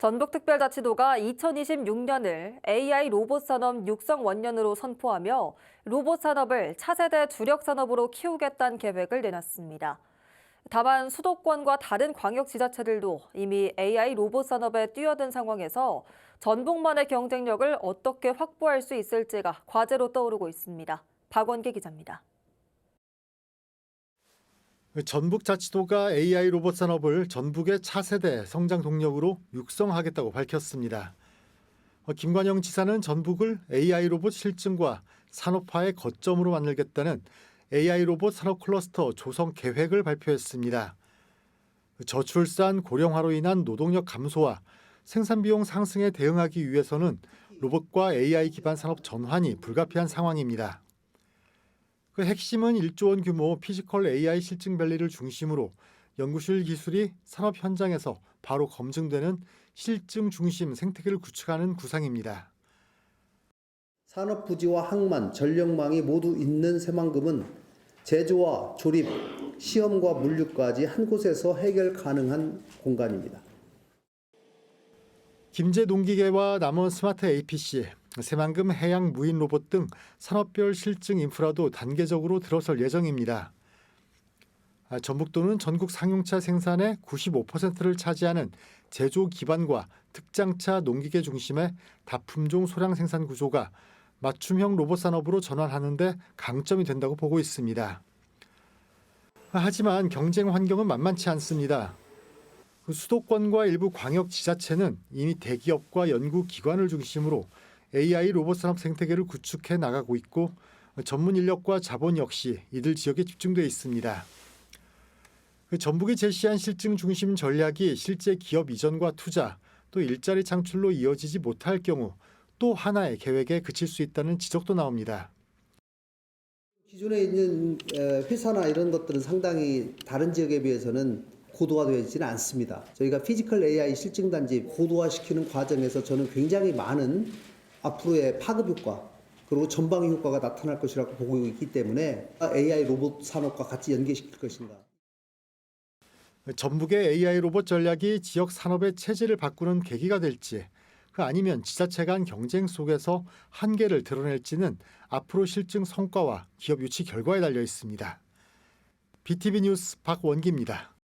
전북특별자치도가 2026년을 AI 로봇 산업 육성 원년으로 선포하며 로봇 산업을 차세대 주력 산업으로 키우겠다는 계획을 내놨습니다. 다만 수도권과 다른 광역 지자체들도 이미 AI 로봇 산업에 뛰어든 상황에서 전북만의 경쟁력을 어떻게 확보할 수 있을지가 과제로 떠오르고 있습니다. 박원기 기자입니다. 전북 자치도가 AI 로봇 산업을 전북의 차세대 성장 동력으로 육성하겠다고 밝혔습니다. 어, 김관영 지사는 전북을 AI 로봇 실증과 산업화의 거점으로 만들겠다는 AI 로봇 산업 클러스터 조성 계획을 발표했습니다. 저출산 고령화로 인한 노동력 감소와 생산 비용 상승에 대응하기 위해서는 로봇과 AI 기반 산업 전환이 불가피한 상황입니다. 그 핵심은 1조 원 규모 피지컬 AI 실증 밸리를 중심으로 연구실 기술이 산업 현장에서 바로 검증되는 실증 중심 생태계를 구축하는 구상입니다. 산업 부지와 항만, 전력망이 모두 있는 새만금은 제조와 조립, 시험과 물류까지 한 곳에서 해결 가능한 공간입니다. 김제 농기계와 남원 스마트 APC, 새만금 해양 무인 로봇 등 산업별 실증 인프라도 단계적으로 들어설 예정입니다. 아, 전북도는 전국 상용차 생산의 95%를 차지하는 제조 기반과 특장차 농기계 중심의 다품종 소량 생산 구조가 맞춤형 로봇 산업으로 전환하는 데 강점이 된다고 보고 있습니다. 하지만 경쟁 환경은 만만치 않습니다. 그 수도권과 일부 광역 지자체는 이미 대기업과 연구 기관을 중심으로 AI 로봇 산업 생태계를 구축해 나가고 있고 전문 인력과 자본 역시 이들 지역에 집중돼 있습니다. 그 전북이 제시한 실증 중심 전략이 실제 기업 이전과 투자 또 일자리 창출로 이어지지 못할 경우 또 하나의 계획에 그칠 수 있다는 지적도 나옵니다. 기존에 있는 에, 회사나 이런 것들은 상당히 다른 지역에 비해서는 고도화되지는 않습니다. 저희가 피지컬 AI 실증단지 고도화시키는 과정에서 저는 굉장히 많은 앞으로의 파급 효과 그리고 전방위 효과가 나타날 것이라고 보고 있기 때문에 AI 로봇 산업과 같이 연계시킬 것인가. 전북의 AI 로봇 전략이 지역 산업의 체질을 바꾸는 계기가 될지 그 아니면 지자체 간 경쟁 속에서 한계를 드러낼지는 앞으로 실증 성과와 기업 유치 결과에 달려 있습니다. BTV 뉴스 박원기입니다.